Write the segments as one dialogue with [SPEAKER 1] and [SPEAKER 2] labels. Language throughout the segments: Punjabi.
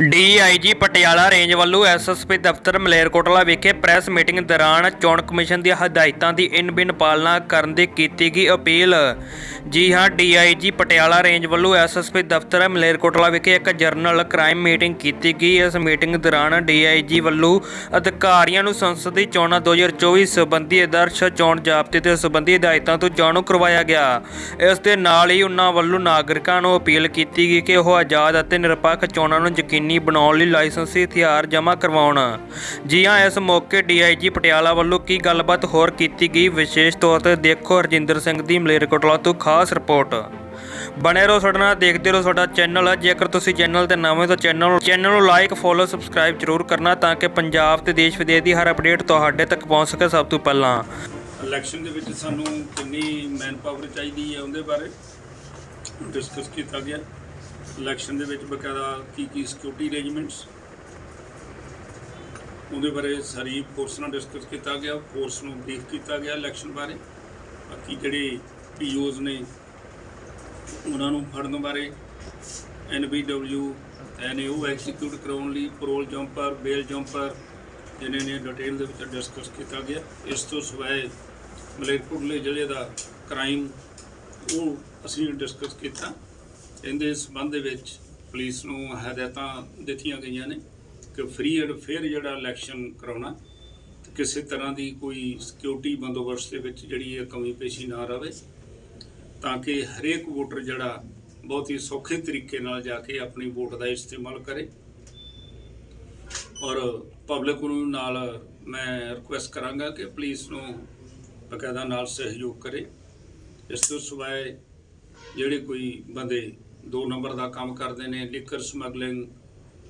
[SPEAKER 1] ਡੀਆਈਜੀ ਪਟਿਆਲਾ ਰੇਂਜ ਵੱਲੋਂ ਐਸਐਸਪੀ ਦਫ਼ਤਰ ਮਲੇਰਕੋਟਲਾ ਵਿਖੇ ਪ੍ਰੈਸ ਮੀਟਿੰਗ ਦੌਰਾਨ ਚੋਣ ਕਮਿਸ਼ਨ ਦੀਆਂ ਹਦਾਇਤਾਂ ਦੀ ਇਨ-ਬਿਨ ਪਾਲਣਾ ਕਰਨ ਦੀ ਕੀਤੀ ਗਈ ਅਪੀਲ। ਜੀ ਹਾਂ ਡੀਆਈਜੀ ਪਟਿਆਲਾ ਰੇਂਜ ਵੱਲੋਂ ਐਸਐਸਪੀ ਦਫ਼ਤਰ ਮਲੇਰਕੋਟਲਾ ਵਿਖੇ ਇੱਕ ਜਰਨਲ ਕ੍ਰਾਈਮ ਮੀਟਿੰਗ ਕੀਤੀ ਗਈ। ਇਸ ਮੀਟਿੰਗ ਦੌਰਾਨ ਡੀਆਈਜੀ ਵੱਲੋਂ ਅਧਿਕਾਰੀਆਂ ਨੂੰ ਸੰਸਦੀ ਚੋਣਾਂ 2024 ਸੰਬੰਧੀ ਆਦਰਸ਼ ਚੋਣ ਜ਼ਾਬਤੇ ਤੇ ਸੰਬੰਧੀ ਹਦਾਇਤਾਂ ਤੋਂ ਜਾਣੂ ਕਰਵਾਇਆ ਗਿਆ। ਇਸ ਦੇ ਨਾਲ ਹੀ ਉਹਨਾਂ ਵੱਲੋਂ ਨਾਗਰਿਕਾਂ ਨੂੰ ਅਪੀਲ ਕੀਤੀ ਗਈ ਕਿ ਉਹ ਆਜ਼ਾਦ ਅਤੇ ਨਿਰਪੱਖ ਚੋਣਾਂ ਨੂੰ ਯਕੀਨੀ ਬਣਾਉਣ ਲਈ ਲਾਇਸੈਂਸੀ ਹਥਿਆਰ ਜਮ੍ਹਾਂ ਕਰਵਾਉਣ। ਜੀ ਹਾਂ, ਇਸ ਮੌਕੇ ਡੀਆਈਜੀ ਪਟਿਆਲਾ ਵੱਲੋਂ ਕੀ ਗੱਲਬਾਤ ਹੋਰ ਕੀਤੀ ਗਈ? ਵਿਸ਼ੇਸ਼ ਤੌਰ ਤੇ ਦੇਖੋ, ਹਰਜਿੰਦਰ ਸਿੰਘ ਦੀ ਮਲੇਰਕੋਟਲਾ ਤੋਂ ਖਾਸ ਰਿਪੋਰਟ। ਬਣੇ ਰਹੋ ਸਾਡੇ ਨਾਲ, ਦੇਖਦੇ ਰਹੋ ਸਾਡਾ ਚੈਨਲ। ਜੇਕਰ ਤੁਸੀਂ ਚੈਨਲ ਤੇ ਨਵੇਂ ਤਾਂ ਚੈਨਲ ਚੈਨਲ ਨੂੰ ਲਾਈਕ ਫੋਲੋ ਸਬਸਕ੍ਰਾਈਬ ਜ਼ਰੂਰ ਕਰਨਾ ਤਾਂ ਕਿ ਪੰਜਾਬ ਤੇ ਦੇਸ਼ ਵਿਦੇਸ਼ ਦੀ ਹਰ ਅਪਡੇਟ ਤੁਹਾਡੇ ਤੱਕ ਪਹੁੰਚ ਸਕੇ ਸਭ ਤੋਂ ਪਹਿਲਾਂ।
[SPEAKER 2] ਇਲੈਕਸ਼ਨ ਦੇ ਵਿੱਚ ਸਾਨੂੰ ਕਿੰਨੀ ਮੈਨ ਪਾਵਰ ਚਾਹੀਦੀ ਹੈ ਉਹਦੇ ਬਾਰੇ ਡਿਸਕਸ ਕੀਤਾ ਗਿਆ। ਇਲੈਕਸ਼ਨ ਦੇ ਵਿੱਚ ਬਕਾਇਦਾ ਕੀ ਕੀ ਸਿਕਿਉਰਿਟੀ ਅਰੇਂਜਮੈਂਟਸ ਉਹਦੇ ਬਾਰੇ ਸਾਰੀ ਫੋਰਸ ਨਾਲ ਡਿਸਕਸ ਕੀਤਾ ਗਿਆ ਫੋਰਸ ਨੂੰ ਬਰੀਫ ਕੀਤਾ ਗਿਆ ਇਲੈਕਸ਼ਨ ਬਾਰੇ। ਬਾਕੀ ਜਿਹੜੇ ਪੀਓਜ਼ ਨੇ ਉਹਨਾਂ ਨੂੰ ਫੜਨ ਬਾਰੇ ਐਨਬੀਡਬਲਯੂ ਉਹ ਐਗਜੀਕਿਊਟ ਕਰਾਉਣ ਲਈ ਪਰੋਲ ਜੰਪਰ ਬੇਲ ਜੰਪਰ ਜਿਹਨੇ ਨੇ ਡਿਟੇਲ ਦੇ ਵਿੱਚ ਡਿਸਕਸ ਕੀਤਾ ਗਿਆ। ਇਸ ਤੋਂ ਸਿਵਾਏ ਮਲੇਰਕੋਟਲੇ ਜ਼ਿਲ੍ਹੇ ਦਾ ਕ੍ਰਾਈਮ ਉਹ ਅਸੀਂ ਡਿਸਕਸ ਕੀਤਾ। ਇਹਦੇ ਸੰਬੰਧ ਦੇ ਵਿੱਚ ਪੁਲਿਸ ਨੂੰ ਹਦਾਇਤਾਂ ਦਿੱਤੀਆਂ ਗਈਆਂ ਨੇ ਕਿ ਫ੍ਰੀ ਐਂਡ ਫੇਅਰ ਜਿਹੜਾ ਇਲੈਕਸ਼ਨ ਕਰਾਉਣਾ, ਤੇ ਕਿਸੇ ਤਰ੍ਹਾਂ ਦੀ ਕੋਈ ਸਿਕਿਉਰਿਟੀ ਬੰਦੋਬਸਤ ਦੇ ਵਿੱਚ ਜਿਹੜੀ ਇਹ ਕਮੀ ਪੇਸ਼ੀ ਨਾ ਰਹੇ। ਤਾਂ ਕਿ ਹਰੇਕ ਵੋਟਰ ਜਿਹੜਾ ਬਹੁਤ ਹੀ ਸੌਖੇ ਤਰੀਕੇ ਨਾਲ ਜਾ ਕੇ ਆਪਣੀ ਵੋਟ ਦਾ ਇਸਤੇਮਾਲ ਕਰੇ। ਔਰ ਪਬਲਿਕ ਨੂੰ ਨਾਲ ਮੈਂ ਰਿਕੁਐਸਟ ਕਰਾਂਗਾ ਕਿ ਪੁਲਿਸ ਨੂੰ ਬਕਾਇਦਾ ਨਾਲ ਸਹਿਯੋਗ ਕਰੇ। ਇਸ ਤੋਂ ਸਿਵਾਏ ਜਿਹੜੇ ਕੋਈ ਬੰਦੇ ਦੋ ਨੰਬਰ ਦਾ ਕੰਮ ਕਰਦੇ ਨੇ ਲਿਕਰ ਸਮਗਲਿੰਗ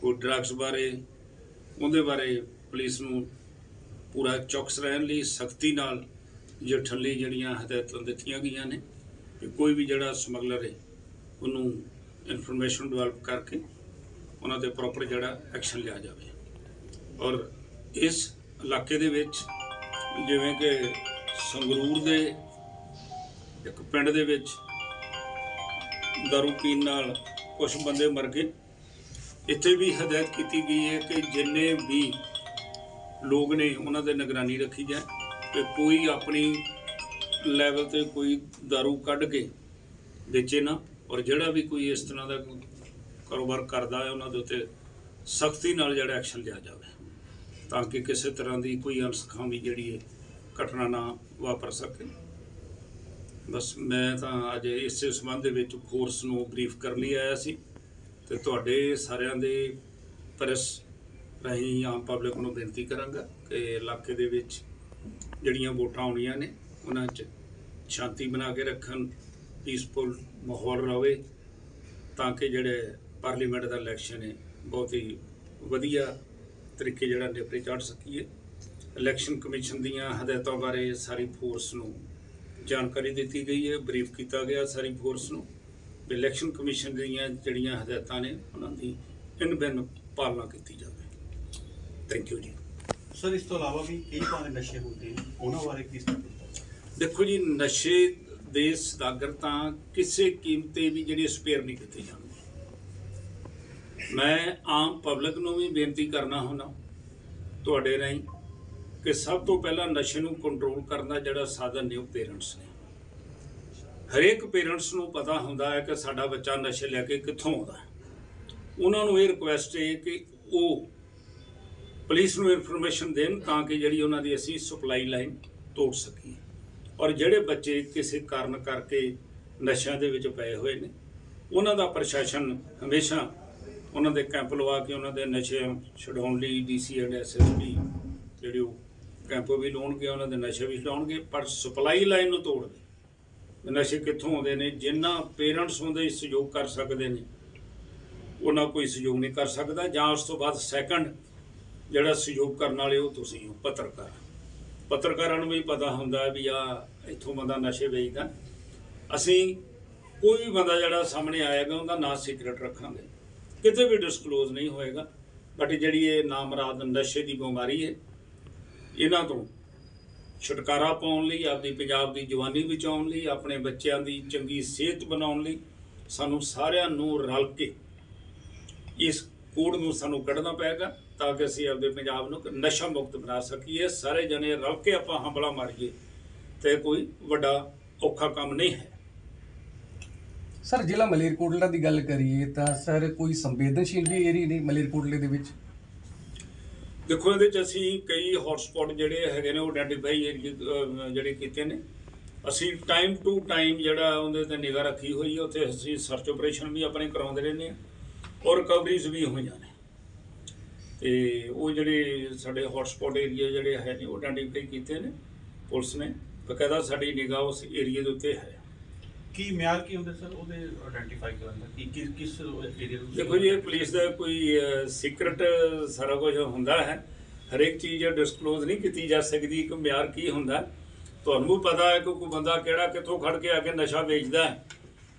[SPEAKER 2] ਕੋਈ ਡਰੱਗਸ ਬਾਰੇ, ਉਹਦੇ ਬਾਰੇ ਪੁਲਿਸ ਨੂੰ ਪੂਰਾ ਚੌਕਸ ਰਹਿਣ ਲਈ ਸਖਤੀ ਨਾਲ ਜਠਣ ਜਿਹੜੀਆਂ ਹਦਾਇਤਾਂ ਦਿੱਤੀਆਂ ਗਈਆਂ ਨੇ। ਕਿ ਕੋਈ ਵੀ ਜਿਹੜਾ ਸਮਗਲਰ ਹੈ, ਉਹਨੂੰ ਇਨਫੋਰਮੇਸ਼ਨ ਡਿਵੈਲਪ ਕਰਕੇ ਉਹਨਾਂ ਤੇ ਪ੍ਰੋਪਰ ਜਿਹੜਾ ਐਕਸ਼ਨ ਲਿਆ ਜਾਵੇ। ਔਰ ਇਸ ਇਲਾਕੇ ਦੇ ਵਿੱਚ ਜਿਵੇਂ ਕਿ ਸੰਗਰੂਰ ਦੇ ਇੱਕ ਪਿੰਡ ਦੇ ਵਿੱਚ ਦਾਰੂ ਪੀਣ ਨਾਲ ਕੁਝ ਬੰਦੇ ਮਰ ਗਏ। ਇੱਥੇ ਵੀ ਹਦਾਇਤ ਕੀਤੀ ਗਈ ਹੈ ਕਿ ਜਿੰਨੇ ਵੀ ਲੋਕ ਨੇ, ਉਹਨਾਂ ਦੇ ਨਿਗਰਾਨੀ ਰੱਖੀ ਜਾਏ ਕਿ ਕੋਈ ਆਪਣੀ ਲੈਵਲ ਤੇ ਕੋਈ ਦਾਰੂ ਕੱਢ ਕੇ ਵੇਚੇ ਨਾ, ਔਰ ਜਿਹੜਾ ਵੀ ਕੋਈ ਇਸ ਤਰ੍ਹਾਂ ਦਾ ਕਾਰੋਬਾਰ ਕਰਦਾ ਹੈ, ਉਹਨਾਂ ਦੇ ਉੱਤੇ ਸਖਤੀ ਨਾਲ ਜਿਹੜਾ ਐਕਸ਼ਨ ਲਿਆ ਜਾਵੇ, ਤਾਂ ਕਿ ਕਿਸੇ ਤਰ੍ਹਾਂ ਦੀ ਕੋਈ ਅਣਸਖਾਵੀ ਜਿਹੜੀ ਹੈ, ਘਟਨਾ ਨਾ ਵਾਪਰ ਸਕੇ। ਬਸ ਮੈਂ ਤਾਂ ਅੱਜ ਇਸੇ ਸੰਬੰਧ ਦੇ ਵਿੱਚ ਫੋਰਸ ਨੂੰ ਬਰੀਫ ਕਰਨ ਲਈ ਆਇਆ ਸੀ, ਤੇ ਤੁਹਾਡੇ ਸਾਰਿਆਂ ਦੇ ਪ੍ਰੈਸ ਰਾਹੀਂ ਆਮ ਪਬਲਿਕ ਨੂੰ ਬੇਨਤੀ ਕਰਾਂਗਾ ਕਿ ਇਲਾਕੇ ਦੇ ਵਿੱਚ ਜਿਹੜੀਆਂ ਵੋਟਾਂ ਆਉਣੀਆਂ ਨੇ ਉਹਨਾਂ 'ਚ ਸ਼ਾਂਤੀ ਬਣਾ ਕੇ ਰੱਖਣ ਪੀਸਫੁਲ ਮਾਹੌਲ ਰਹੇ, ਤਾਂ ਕਿ ਜਿਹੜੇ ਪਾਰਲੀਮੈਂਟ ਦਾ ਇਲੈਕਸ਼ਨ ਹੈ, ਬਹੁਤ ਹੀ ਵਧੀਆ ਤਰੀਕੇ ਜਿਹੜਾ ਨਿਪਟੇ ਚੜ ਸਕੀਏ। ਇਲੈਕਸ਼ਨ ਕਮਿਸ਼ਨ ਦੀਆਂ ਹਦਾਇਤਾਂ ਬਾਰੇ ਸਾਰੀ ਫੋਰਸ ਨੂੰ ਜਾਣਕਾਰੀ ਦਿੱਤੀ ਗਈ ਹੈ ਬਰੀਫ ਕੀਤਾ ਗਿਆ ਸਾਰੀ ਫੋਰਸ ਨੂੰ। ਵੀ ਇਲੈਕਸ਼ਨ ਕਮਿਸ਼ਨ ਦੀਆਂ ਜਿਹੜੀਆਂ ਹਦਾਇਤਾਂ ਨੇ, ਉਹਨਾਂ ਦੀ ਇਨ ਬਿਨ ਪਾਲਣਾ ਕੀਤੀ ਜਾਵੇ। ਥੈਂਕ ਯੂ ਜੀ।
[SPEAKER 3] ਸਰ ਇਸ ਤੋਂ ਇਲਾਵਾ ਵੀ ਕਈ ਤਰ੍ਹਾਂ ਨਸ਼ੇ ਹੁੰਦੇ ਨੇ, ਉਹਨਾਂ ਬਾਰੇ ਕੀ ਸਟੇਟਮੈਂਟ
[SPEAKER 2] ਦੇਖੋ ਜੀ, ਨਸ਼ੇ ਦੇ ਸ਼ਦਾਗਰਤਾ ਕਿਸੇ ਕੀਮਤੇ ਵੀ ਜਿਹੜੀ ਸਪੇਅਰ ਨਹੀਂ ਕੀਤੀ ਜਾਂਦੇ। ਮੈਂ ਆਮ ਪਬਲਿਕ ਨੂੰ ਵੀ ਬੇਨਤੀ ਕਰਨਾ ਹੁੰਦਾ, ਤੁਹਾਡੇ ਰਾਹੀਂ, ਕਿ ਸਭ ਤੋਂ ਪਹਿਲਾਂ ਨਸ਼ੇ ਨੂੰ ਕੰਟਰੋਲ ਕਰਨ ਦਾ ਜਿਹੜਾ ਸਾਧਨ ਨੇ ਉਹ ਪੇਰੈਂਟਸ ਨੇ। ਹਰੇਕ ਪੇਰੈਂਟਸ ਨੂੰ ਪਤਾ ਹੁੰਦਾ ਹੈ ਕਿ ਸਾਡਾ ਬੱਚਾ ਨਸ਼ੇ ਲੈ ਕੇ ਕਿੱਥੋਂ ਆਉਂਦਾ ਹੈ। ਉਹਨਾਂ ਨੂੰ ਇਹ ਰਿਕੁਐਸਟ ਹੈ ਕਿ ਉਹ ਪੁਲਿਸ ਨੂੰ ਇਨਫੋਰਮੇਸ਼ਨ ਦੇਣ ਤਾਂ ਕਿ ਜਿਹੜੀ ਉਹਨਾਂ ਦੀ ਅਸੀਂ ਸਪਲਾਈ ਲਾਈਨ ਤੋੜ ਸਕੀਏ। ਔਰ ਜਿਹੜੇ ਬੱਚੇ ਕਿਸੇ ਕਾਰਨ ਕਰਕੇ ਨਸ਼ਿਆਂ ਦੇ ਵਿੱਚ ਪਏ ਹੋਏ ਨੇ, ਉਹਨਾਂ ਦਾ ਪ੍ਰਸ਼ਾਸਨ ਹਮੇਸ਼ਾ ਉਹਨਾਂ ਦੇ ਕੈਂਪ ਲਵਾ ਕੇ ਉਹਨਾਂ ਦੇ ਨਸ਼ੇ ਛਡਾਉਣ ਲਈ ਡੀਸੀ ਐਂਡ ਐਸਐਸਪੀ ਜਿਹੜੇ ਉਹ ਕੈਂਪ ਵੀ ਲਾਉਣਗੇ, ਉਹਨਾਂ ਦੇ ਨਸ਼ੇ ਵੀ ਛਡਾਉਣਗੇ, ਪਰ ਸਪਲਾਈ ਲਾਈਨ ਨੂੰ ਤੋੜਦੇ। ਨਸ਼ੇ ਕਿੱਥੋਂ ਆਉਂਦੇ ਨੇ? ਜਿੰਨਾ ਪੇਰੈਂਟਸ ਹੁੰਦੇ ਸਹਿਯੋਗ ਕਰ ਸਕਦੇ ਨੇ, ਉਹਨਾਂ ਕੋਈ ਸਹਿਯੋਗ ਨਹੀਂ ਕਰ ਸਕਦਾ, ਜਾਂ ਉਸ ਤੋਂ ਬਾਅਦ ਸੈਕੰਡ ਜਿਹੜਾ ਸਹਿਯੋਗ ਕਰਨ ਵਾਲੇ ਉਹ ਤੁਸੀਂ ਹੋ, ਪੱਤਰਕਾਰ। ਪੱਤਰਕਾਰਾਂ ਨੂੰ ਵੀ ਪਤਾ ਹੁੰਦਾ ਵੀ ਆ, ਇੱਥੋਂ ਬੰਦਾ ਨਸ਼ੇ ਵੇਚਦਾ। ਅਸੀਂ ਕੋਈ ਵੀ ਬੰਦਾ ਜਿਹੜਾ ਸਾਹਮਣੇ ਆਏਗਾ, ਉਹਦਾ ਨਾਂ ਸੀਕ੍ਰੇਟ ਰੱਖਾਂਗੇ। ਕਿਤੇ ਵੀ ਡਿਸਕਲੋਜ਼ ਨਹੀਂ ਹੋਏਗਾ। ਬਟ ਜਿਹੜੀ ਇਹ ਨਾਮਰਾਦ ਨਸ਼ੇ ਦੀ ਬਿਮਾਰੀ ਹੈ, ਇਹਨਾਂ ਤੋਂ ਛੁਟਕਾਰਾ ਪਾਉਣ ਲਈ ਆਪਣੀ ਪੰਜਾਬ ਦੀ ਜਵਾਨੀ ਬਚਾਉਣ ਲਈ, ਆਪਣੇ ਬੱਚਿਆਂ ਦੀ ਚੰਗੀ ਸਿਹਤ ਬਣਾਉਣ ਲਈ ਸਾਨੂੰ ਸਾਰਿਆਂ ਨੂੰ ਰਲ ਕੇ ਇਸ ਕੋੜ ਨੂੰ ਸਾਨੂੰ ਕੱਢਣਾ ਪਏਗਾ। ਤਾਂ ਕਿ ਅਸੀਂ ਆਪਦੇ ਪੰਜਾਬ ਨੂੰ ਨਸ਼ਾ ਮੁਕਤ ਬਣਾ ਸਕੀਏ ਸਾਰੇ ਜਣੇ ਰਲ ਕੇ ਆਪਾਂ ਹੰਬਲਾ ਮਾਰੀਏ ਤੇ ਕੋਈ ਵੱਡਾ ਔਖਾ ਕੰਮ ਨਹੀਂ ਹੈ।
[SPEAKER 4] ਸਰ ਜ਼ਿਲ੍ਹਾ ਮਲੇਰਕੋਟਲਾ ਦੀ ਗੱਲ ਕਰੀਏ ਤਾਂ ਸਰ ਕੋਈ ਸੰਵੇਦਨਸ਼ੀਲ ਵੀ ਏਰੀਆ ਨਹੀਂ ਮਲੇਰਕੋਟਲੇ ਦੇ ਵਿੱਚ?
[SPEAKER 2] ਦੇਖੋ ਇਹਦੇ ਚ ਅਸੀਂ ਕਈ ਹੌਟਸਪੌਟ ਜਿਹੜੇ ਹੈਗੇ ਨੇ ਉਹ ਆਇਡੈਂਟੀਫਾਈ ਜਿਹੜੇ ਕੀਤੇ ਨੇ। ਅਸੀਂ ਟਾਈਮ ਟੂ ਟਾਈਮ ਜਿਹੜਾ ਉਹਦੇ ਤੇ ਨਿਗਾਹ ਰੱਖੀ ਹੋਈ ਹੈ ਉੱਥੇ ਅਸੀਂ ਸਰਚ ਆਪਰੇਸ਼ਨ ਵੀ ਆਪਣੇ ਕਰਾਉਂਦੇ ਰਹਿੰਦੇ ਹਾਂ ਔਰ ਰਿਕਵਰੀਜ਼ ਵੀ ਹੋਈਆਂ ਨੇ। ਤੇ ਉਹ ਜਿਹੜੇ ਸਾਡੇ ਹੌਟਸਪੌਟ ਏਰੀਆ ਜਿਹੜੇ ਹੈ ਨੇ ਉਹ ਆਇਡੈਂਟੀਫਾਈ ਕੀਤੇ ਨੇ ਪੁਲਿਸ ਨੇ। ਬਕਾਇਦਾ ਸਾਡੀ ਨਿਗਾਹ ਉਸ ਏਰੀਆ ਦੇ ਉੱਤੇ ਹੈ।
[SPEAKER 3] ਕੀ ਮਿਆਰ ਕੀ ਹੁੰਦੇ ਸਰ? ਉਹਦੇ ਆਇਡੈਂਟੀਫਾਈ ਕਰਨ ਦਾ ਕੀ ਕਿਸ ਕਿਸ ਏਰੀਆ ਨੂੰ
[SPEAKER 2] ਦੇਖੋ ਜੀ ਇਹ ਪੁਲਿਸ ਦਾ ਕੋਈ ਸੀਕ੍ਰੇਟ ਸਾਰਾ ਕੁਝ ਹੁੰਦਾ ਹੈ। ਹਰੇਕ ਚੀਜ਼ ਡਿਸਕਲੋਜ਼ ਨਹੀਂ ਕੀਤੀ ਜਾ ਸਕਦੀ ਕਿ ਮਿਆਰ ਕੀ ਹੁੰਦਾ। ਤੁਹਾਨੂੰ ਪਤਾ ਹੈ ਕਿ ਕੋਈ ਬੰਦਾ ਕਿਹੜਾ ਕਿੱਥੋਂ ਖੜ ਕੇ ਆ ਕੇ ਨਸ਼ਾ ਵੇਚਦਾ ਹੈ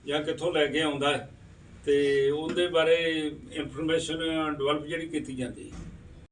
[SPEAKER 2] ਜਾਂ ਕਿੱਥੋਂ ਲੈ ਕੇ ਆਉਂਦਾ ਹੈ। ਤੇ ਉਹਦੇ ਬਾਰੇ ਇਨਫੋਰਮੇਸ਼ਨ ਡਿਵੈਲਪ ਜਿਹੜੀ ਕੀਤੀ ਜਾਂਦੀ ਹੈ।